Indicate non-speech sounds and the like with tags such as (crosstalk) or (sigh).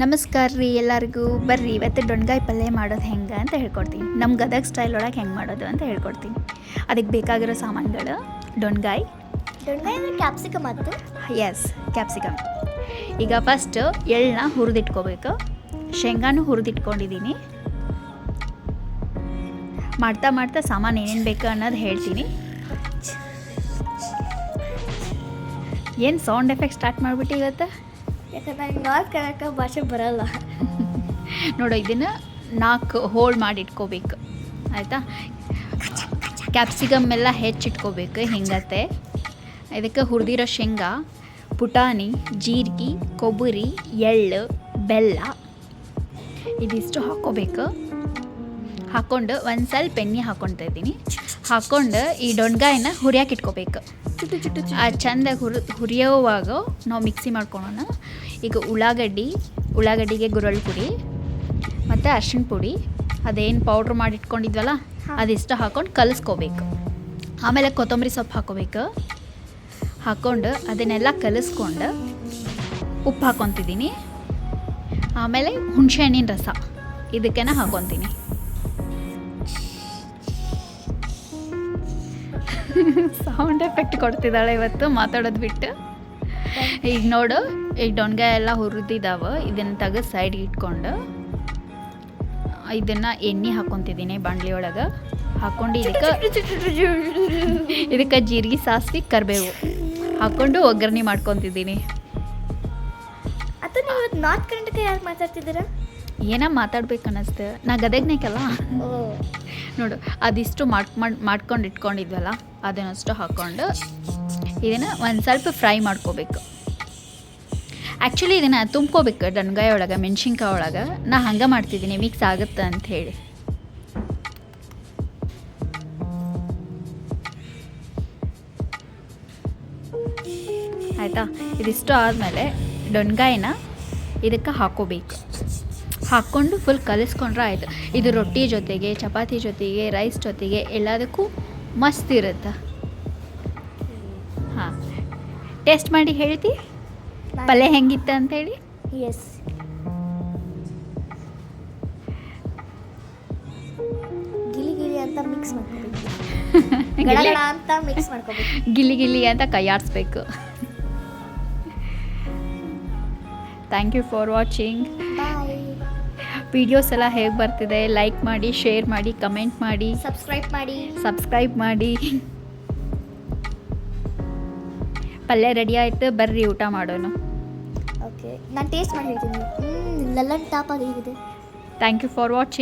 ನಮಸ್ಕಾರ ರೀ ಎಲ್ಲರಿಗೂ. ಬರ್ರಿ ಇವತ್ತು ಡೊಣ್ಗಾಯಿ ಪಲ್ಯ ಮಾಡೋದು ಹೆಂಗೆ ಅಂತ ಹೇಳ್ಕೊಡ್ತೀನಿ. ನಮ್ಮ ಗದಗ ಸ್ಟೈಲ್ ಒಳಗೆ ಹೆಂಗೆ ಮಾಡೋದು ಅಂತ ಹೇಳ್ಕೊಡ್ತೀನಿ. ಅದಕ್ಕೆ ಬೇಕಾಗಿರೋ ಸಾಮಾನುಗಳು ಡೊಣ್ಗಾಯಿ ಡೊಣ್ಗಾಯಿ ಕ್ಯಾಪ್ಸಿಕಮ್ ಮತ್ತು ಎಸ್ ಕ್ಯಾಪ್ಸಿಕಮ್ ಈಗ ಫಸ್ಟ್ ಎಳ್ಳನ್ನ ಹುರಿದಿಟ್ಕೋಬೇಕು. ಶೇಂಗಾನು ಹುರಿದಿಟ್ಕೊಂಡಿದ್ದೀನಿ ಮಾಡ್ತಾ ಮಾಡ್ತಾ ಸಾಮಾನು ಏನೇನು ಬೇಕು ಅನ್ನೋದು ಹೇಳ್ತೀನಿ. ಏನು ಸೌಂಡ್ ಎಫೆಕ್ಟ್ ಸ್ಟಾರ್ಟ್ ಮಾಡಿಬಿಟ್ಟು ಇವತ್ತು? ಯಾಕಂದ್ರೆ ಭಾಷೆ ಬರಲ್ಲ. ನೋಡು, ಇದನ್ನು ನಾಲ್ಕು ಹೋಲ್ಡ್ ಮಾಡಿ ಇಟ್ಕೋಬೇಕು. ಆಯಿತಾ? ಕ್ಯಾಪ್ಸಿಕಮ್ ಎಲ್ಲ ಹೆಚ್ಚಿಟ್ಕೋಬೇಕು ಹಿಂಗತ್ತೆ? ಇದಕ್ಕೆ ಹುರಿದಿರೋ ಶೇಂಗಾ, ಪುಟಾಣಿ, ಜೀರಿಗೆ, ಕೊಬ್ಬರಿ, ಎಳ್ಳು, ಬೆಲ್ಲ ಇದಿಷ್ಟು ಹಾಕೋಬೇಕು ಹಾಕ್ಕೊಂಡು ಒಂದು ಸ್ವಲ್ಪ ಎಣ್ಣೆ ಹಾಕ್ಕೊಳ್ತಾ ಇದ್ದೀನಿ. ಹಾಕ್ಕೊಂಡು ಈ ಡೊಣ್ಗಾಯನ್ನ ಹುರಿಯಾಕೆ ಇಟ್ಕೋಬೇಕು ಚಿಟ್ಟು ಚುಟ್ಟು. ಆ ಚಂದಾಗಿ ಹುರಿ ಹುರಿಯೋವಾಗ ನಾವು ಮಿಕ್ಸಿ ಮಾಡ್ಕೊಳ್ಳೋಣ ಈಗ ಉಳ್ಳಾಗಡ್ಡಿ ಉಳ್ಳಾಗಡ್ಡಿಗೆ ಗುರಳ್ ಪುಡಿ ಮತ್ತು ಅರ್ಶಿಣ ಪುಡಿ. ಅದೇನು ಪೌಡ್ರ್ ಮಾಡಿ ಇಟ್ಕೊಂಡಿದ್ವಲ್ಲ ಹಾ. ಅದಿಷ್ಟು ಹಾಕ್ಕೊಂಡು ಕಲಿಸ್ಕೋಬೇಕು. ಆಮೇಲೆ ಕೊತ್ತಂಬರಿ ಸೊಪ್ಪು ಹಾಕೋಬೇಕು. ಹಾಕ್ಕೊಂಡು ಅದನ್ನೆಲ್ಲ ಕಲಿಸ್ಕೊಂಡು ಉಪ್ಪು ಹಾಕ್ಕೊತಿದ್ದೀನಿ ಆಮೇಲೆ ಹುಣಸೆ ಹಣ್ಣಿನ ರಸ. ಇದಕ್ಕೆ ಹಾಕ್ಕೊತೀನಿ ಸೌಂಡ್ ಎಫೆಕ್ಟ್ ಕೊಡ್ತಿದ್ದಾಳೆ ಇವತ್ತು ಮಾತಾಡೋದು ಬಿಟ್ಟು. ಈಗ ನೋಡು ಈಗ ಡೊಣ್ಗಾಯ ಎಲ್ಲ ಹುರಿದಿದ್ದಾವೆ ಇದನ್ನು ತೆಗೆದು ಸೈಡ್ಗೆ ಇಟ್ಕೊಂಡು. ಇದನ್ನು ಎಣ್ಣೆ ಹಾಕೊತಿದ್ದೀನಿ ಬಾಂಡ್ಲಿ ಒಳಗೆ. ಹಾಕ್ಕೊಂಡು ಇದಕ್ಕೆ ಇದಕ್ಕೆ ಜೀರಿಗೆ ಸಾಸಿವೆ ಕರಿಬೇವು. ಹಾಕ್ಕೊಂಡು ಒಗ್ಗರಣೆ ಮಾಡ್ಕೊತಿದ್ದೀನಿ. ಅಥವಾ ನೀವು ಇವತ್ತು ನಾರ್ತ್ ಕರ್ನಾಟಕ ಯಾರು ಮಾತಾಡ್ತಿದ್ದೀರಾ? ಏನೋ ಮಾತಾಡ್ಬೇಕು ಅನ್ನಿಸ್ತು. ನಾ ಗದಗ್ನೇಕಲ್ಲ ನೋಡು, ಅದಿಷ್ಟು ಮಾಡ್ ಮಾಡ್, ಮಾಡ್ಕೊಂಡು ಇಟ್ಕೊಂಡಿದ್ವಲ್ಲ, ಅದನ್ನಷ್ಟು ಹಾಕ್ಕೊಂಡು ಇದನ್ನು ಒಂದು ಸ್ವಲ್ಪ ಫ್ರೈ ಮಾಡ್ಕೋಬೇಕು. ಆ್ಯಕ್ಚುಲಿ ಇದನ್ನು ತುಂಬ್ಕೋಬೇಕು ಡಣ್ಗಾಯಿ ಒಳಗೆ ಮೆಣಸಿನ್ಕಾಯಿ ಒಳಗೆ ನಾ ಹಂಗೆ ಮಾಡ್ತಿದ್ದೀನಿ ಮಿಕ್ಸ್ ಆಗುತ್ತೆ ಅಂತ ಹೇಳಿ. ಆಯಿತಾ? ಇದಿಷ್ಟು ಆದಮೇಲೆ ಡೊಣ್ಗಾಯಿನ ಇದಕ್ಕೆ ಹಾಕೋಬೇಕು. ಹಾಕ್ಕೊಂಡು ಫುಲ್ ಕಲಿಸ್ಕೊಂಡ್ರೆ ಆಯಿತು. ಇದು ರೊಟ್ಟಿ ಜೊತೆಗೆ ಚಪಾತಿ ಜೊತೆಗೆ ರೈಸ್ ಜೊತೆಗೆ ಎಲ್ಲದಕ್ಕೂ ಮಸ್ತ್ ಇರುತ್ತೆ. ಹಾಂ. ಟೇಸ್ಟ್ ಮಾಡಿ ಹೇಳ್ತಿ? ಪಲ್ಯ ಹೆಂಗಿತ್ತು ಅಂತೇಳಿ ಎಸ್ ಗಿಲಿ ಗಿಲಿ ಅಂತ ಮಿಕ್ಸ್ ಮಾಡ್ಕೋಬೇಕು. (laughs) ಗಡ ಅಂತ ಮಿಕ್ಸ್ ಮಾಡ್ಕೋಬೇಕು. ಗಿಲಿ ಗಿಲಿ ಅಂತ ಕೈಯಾಡಿಸ್ಬೇಕು thank you for watching bye videos ಎಲ್ಲ ಹೇಗೆ ಬರ್ತಿದೆ ಲೈಕ್ ಮಾಡಿ ಶೇರ್ ಮಾಡಿ ಕಮೆಂಟ್ ಮಾಡಿ. ಸಬ್ಸ್ಕ್ರೈಬ್ ಮಾಡಿ. ಸಬ್ಸ್ಕ್ರೈಬ್ ಮಾಡಿ. ಪಲ್ಯ ರೆಡಿ ಆಯಿತು ಬರ್ರಿ ಊಟ ಮಾಡೋಣ. ಓಕೆ ನಾನು ಟೇಸ್ಟ್ ಮಾಡಿ ಹೇಳ್ತೀನಿ. ಲಲ್ಲನ್ ಟಾಪ್ ಆಗಿದೆ ಥ್ಯಾಂಕ್ ಯು ಫಾರ್ ವಾಚಿಂಗ್